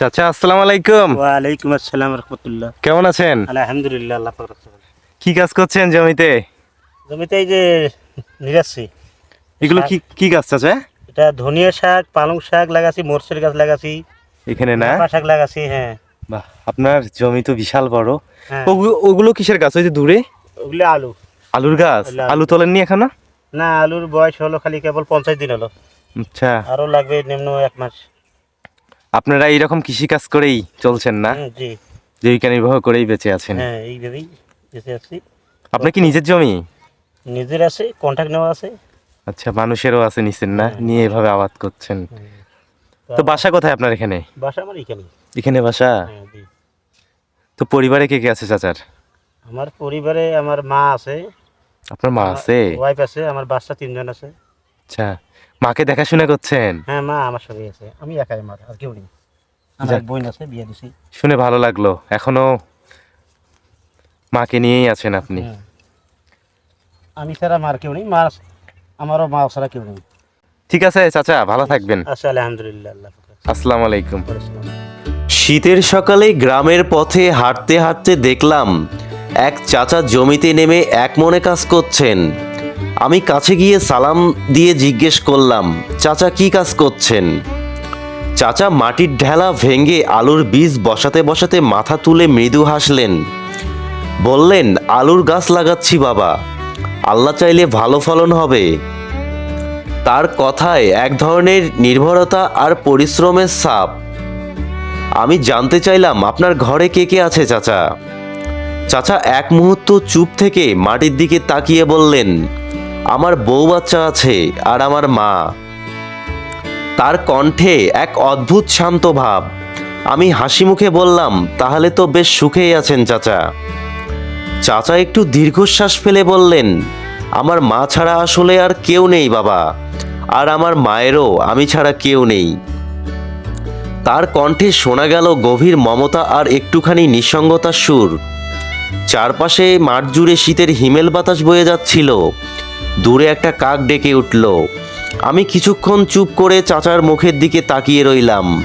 চাচা আসসালামু আলাইকুম। ওয়ালাইকুম আসসালাম রহমতুল্লাহ। কেমন আছেন? আলহামদুলিল্লাহ আল্লাহ পাক কি কাজ করছেন জমিতে? জমিতে এই যে নিরাচ্ছি এগুলো কি কি গাছ চাচা? এটা ধনিয়া শাক পালং শাক লাগাছি মরসের গাছ লাগাছি। এখানে না? শাক লাগাছি হ্যাঁ। বাহ আপনার জমি তো বিশাল বড়। হ্যাঁ। ওগুলো কিসের গাছ? ওই যে দূরে? ওগুলো আলু। আলুর গাছ? আলু। আলু। তোলেননি এখনও? না আলুর বয়স হলো খালি কেবল পঞ্চাশ দিন হলো। আচ্ছা। আরও লাগবে নিম্ন এক মাস। আপনারা এইরকম কৃষি কাজ করেই চলছেন না? জি। জীবিকা নির্বাহ করেই বেঁচে আছেন। হ্যাঁ এইভাবেই বেঁচে আছি। আপনার কি নিজের জমি? নিজের আছে কন্ট্যাক্ট নেওয়া আছে। আচ্ছা মানুষেরও আছে নিছেন না নিয়ে এভাবে আবাদ করছেন। তো বাসা কোথায় আপনার এখানে? বাসা আমার এখানে। এখানে বাসা? হ্যাঁ তো পরিবারে কে কে আছে চাচার? আমার পরিবারে আমার মা আছে। আপনার মা আছে? ওয়াইফ আছে আমার বাচ্চা তিনজন আছে। আচ্ছা মাকে দেখাশোনা করছেন? হ্যাঁ মা আমার সঙ্গে আছে। আমি একাই আমার আর কেউ নেই। আমার এক বোন আছে বিয়ে দিছি। শুনে ভালো লাগল। এখনও মাকে নিয়েই আছেন আপনি। আমি ছাড়া মার কেউ নেই মা আমারও মা ছাড়া কেউ নেই। ঠিক আছে চাচা ভালো থাকবেন। আচ্ছা আলহামদুলিল্লাহ আল্লাহ আসসালামু আলাইকুম। শীতের সকালে গ্রামের পথে হাঁটতে হাঁটতে দেখলাম এক চাচা জমিতে নেমে এক মনে কাজ করছেন। আমি কাছে গিয়ে সালাম দিয়ে জিজ্ঞেস করলাম, চাচা কি কাজ করছেন? চাচা মাটির ঢেলা ভেঙে আলুর বীজ বসাতে বসাতে মাথা তুলে মৃদু হাসলেন। বললেন, আলুর গাছ লাগাচ্ছি বাবা, আল্লাহ চাইলে ভালো ফলন হবে। তার কথায় এক ধরনের নির্ভরতা আর পরিশ্রমের সাপ আমি জানতে চাইলাম, আপনার ঘরে কে কে আছে চাচা? চাচা এক মুহূর্ত চুপ থেকে মাটির দিকে তাকিয়ে বললেন আমার বউ বাচ্চা আছে আর আমার মা। তার কণ্ঠে এক অদ্ভুত শান্ত ভাব। আমি হাসি মুখে বললাম, তাহলে তো বেশ সুখেই আছেন, চাচা। চাচা একটু দীর্ঘশ্বাস ফেলে বললেন, আমার মা ছাড়া আসলে আর কেউ নেই, বাবা। আর আমার মায়েরও, আমি ছাড়া কেউ নেই। তার কণ্ঠে শোনা গেল গভীর মমতা আর একটুখানি নিঃসঙ্গতার সুর। চারপাশে মাঠ জুড়ে শীতের হিমেল বাতাস বয়ে যাচ্ছিল। দূরে একটা কাক ডেকে উঠল। আমি কিছুক্ষণ চুপ করে চাচার মুখের দিকে তাকিয়ে রইলাম।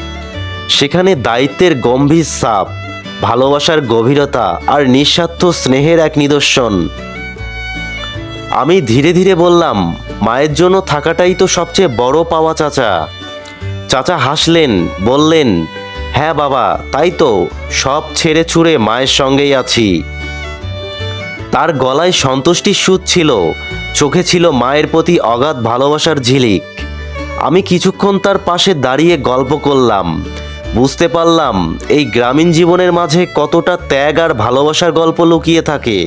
সেখানে দায়িত্বের গম্ভীর সাপ, ভালোবাসার গভীরতা আর নিঃস্বার্থ স্নেহের এক নিদর্শন। আমি ধীরে ধীরে বললাম, মায়ের জন্য থাকাটাই তো সবচেয়ে বড় পাওয়া চাচা। চাচা হাসলেন, বললেন হ্যাঁ বাবা, তাই তো, সব ছেড়ে ছুঁড়ে মায়ের সঙ্গেই আছি। তার গলায় সন্তুষ্টির সুদ ছিল চোখে ছিল মায়ের প্রতি অগাধ ভালোবাসার ঝিলিক। আমি কিছুক্ষণ তার পাশে দাঁড়িয়ে গল্প করলাম। বুঝতে পারলাম, এই গ্রামীণ জীবনের মাঝে কতটা ত্যাগ আর ভালোবাসার গল্প লুকিয়ে থাকে।